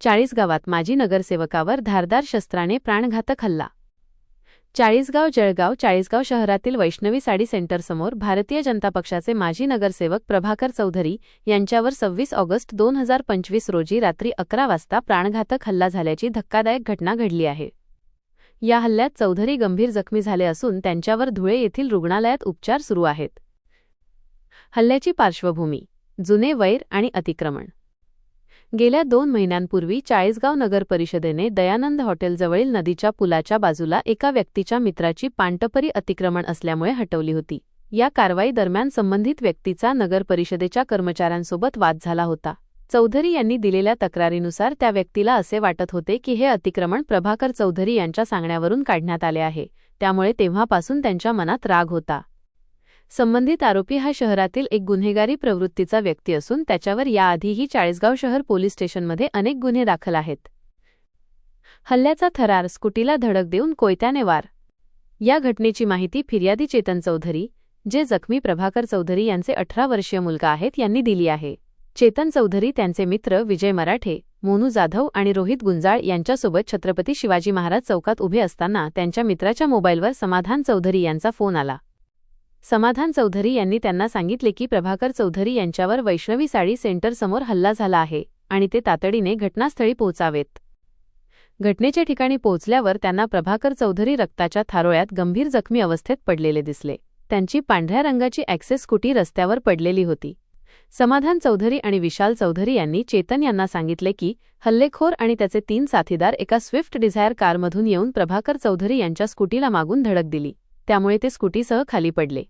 चाळीसगावात माजी नगरसेवकावर धारदार शस्त्राने प्राणघातक हल्ला. चाळीसगाव जळगाव चाळीसगाव शहरातील वैष्णवी साडी सेंटरसमोर भारतीय जनता पक्षाचे माजी नगरसेवक प्रभाकर चौधरी यांच्यावर सव्वीस ऑगस्ट दोन हजार पंचवीस रोजी रात्री अकरा वाजता प्राणघातक हल्ला झाल्याची धक्कादायक घटना घडली आहे. या हल्ल्यात चौधरी गंभीर जखमी झाले असून त्यांच्यावर धुळे येथील रुग्णालयात उपचार सुरू आहेत. हल्ल्याची पार्श्वभूमी जुने वैर आणि अतिक्रमण. गेल्या दोन महिन्यांपूर्वी चाळीसगाव नगर परिषदेने दयानंद हॉटेलजवळील नदीच्या पुलाच्या बाजूला एका व्यक्तीच्या मित्राची पांटपरी अतिक्रमण असल्यामुळे हटवली होती. या कारवाई दरम्यान संबंधित व्यक्तीचा नगर परिषदेच्या कर्मचाऱ्यांसोबत वाद झाला होता. चौधरी यांनी दिलेल्या तक्रारीनुसार त्या व्यक्तीला असे वाटत होते की हे अतिक्रमण प्रभाकर चौधरी यांच्या सांगण्यावरून काढण्यात आले आहे. त्यामुळे तेव्हापासून त्यांच्या मनात राग होता. संबंधित आरोपी हा शहरातील एक गुन्हेगारी प्रवृत्तीचा व्यक्ती असून त्याच्यावर याआधीही चाळीसगाव शहर पोलीस स्टेशनमध्ये अनेक गुन्हे दाखल आहेत. हल्ल्याचा थरार स्कूटीला धडक देऊन कोयत्याने वार. या घटनेची माहिती फिर्यादी चेतन चौधरी जे जखमी प्रभाकर चौधरी यांचे अठरा वर्षीय मुलगा आहेत यांनी दिली आहे. चेतन चौधरी त्यांचे मित्र विजय मराठे मोनू जाधव आणि रोहित गुंजाळ यांच्यासोबत छत्रपती शिवाजी महाराज चौकात उभे असताना त्यांच्या मित्राच्या मोबाईलवर समाधान चौधरी यांचा फोन आला. समाधान चौधरी यांनी त्यांना सांगितले की प्रभाकर चौधरी यांच्यावर वैष्णवी साडी सेंटरसमोर हल्ला झाला आहे आणि ते तातडीने घटनास्थळी पोहोचावेत. घटनेच्या ठिकाणी पोहोचल्यावर त्यांना प्रभाकर चौधरी रक्ताच्या थारोळ्यात गंभीर जखमी अवस्थेत पडलेले दिसले. त्यांची पांढऱ्या रंगाची ॲक्सेस स्कूटी रस्त्यावर पडलेली होती. समाधान चौधरी आणि विशाल चौधरी यांनी चेतन यांना सांगितले की हल्लेखोर आणि त्याचे तीन साथीदार एका स्विफ्ट डिझायर कारमधून येऊन प्रभाकर चौधरी यांच्या स्कूटीला मागून धडक दिली. त्यामुळे ते स्कूटीसह खाली पडले.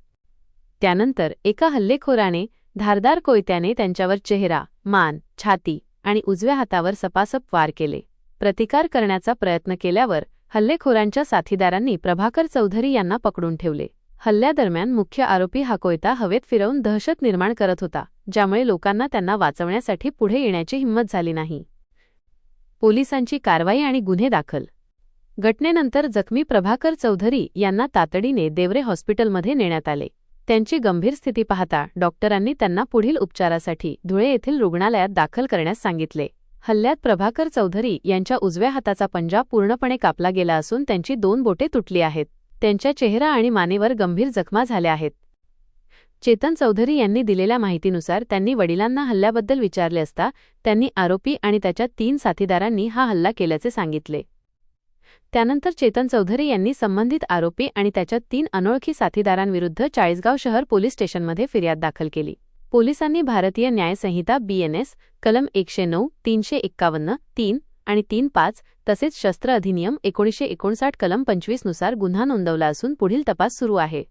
त्यानंतर एका हल्लेखोराने धारदार कोयत्याने त्यांच्यावर चेहरा मान छाती आणि उजव्या हातावर सपासप वार केले. प्रतिकार करण्याचा प्रयत्न केल्यावर हल्लेखोरांच्या साथीदारांनी प्रभाकर चौधरी यांना पकडून ठेवले. हल्ल्यादरम्यान मुख्य आरोपी हा कोयता हवेत फिरवून दहशत निर्माण करत होता ज्यामुळे लोकांना त्यांना वाचवण्यासाठी पुढे येण्याची हिंमत झाली नाही. पोलिसांची कारवाई आणि गुन्हे दाखल घटनेनंतर जखमी प्रभाकर चौधरी यांना तातडीने देवरे हॉस्पिटलमध्ये नेण्यात आले. त्यांची गंभीर स्थिती पाहता डॉक्टरांनी त्यांना पुढील उपचारासाठी धुळे येथील रुग्णालयात दाखल करण्यास सांगितले. हल्ल्यात प्रभाकर चौधरी यांच्या उजव्या हाताचा पंजा पूर्णपणे कापला गेला असून त्यांची दोन बोटे तुटली आहेत. त्यांच्या चेहरा आणि मानेवर गंभीर जखमा झाल्या आहेत. चेतन चौधरी यांनी दिलेल्या माहितीनुसार त्यांनी वडिलांना हल्ल्याबद्दल विचारले असता त्यांनी आरोपी आणि त्याच्या तीन साथीदारांनी हा हल्ला केल्याचे सांगितले. त्यानंतर चेतन चौधरी यांनी संबंधित आरोपी आणि त्याच्या तीन अनोळखी साथीदारांविरुद्ध चाळीसगाव शहर पोलीस स्टेशनमध्ये फिर्याद दाखल केली. पोलिसांनी भारतीय न्यायसंहिता बीएनएस कलम एकशे नऊ तीनशे एक्कावन्न तीन आणि तीन पाच तसेच शस्त्र अधिनियम एकोणीसशे एकोणसाठ कलम पंचवीसनुसार गुन्हा नोंदवला असून पुढील तपास सुरू आहे.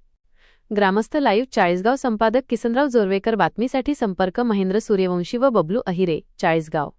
ग्रामस्थ लाईव्ह चाळीसगाव संपादक किसनराव जोरवेकर बातमीसाठी संपर्क महेंद्र सूर्यवंशी व बबलू अहिरे चाळीसगाव.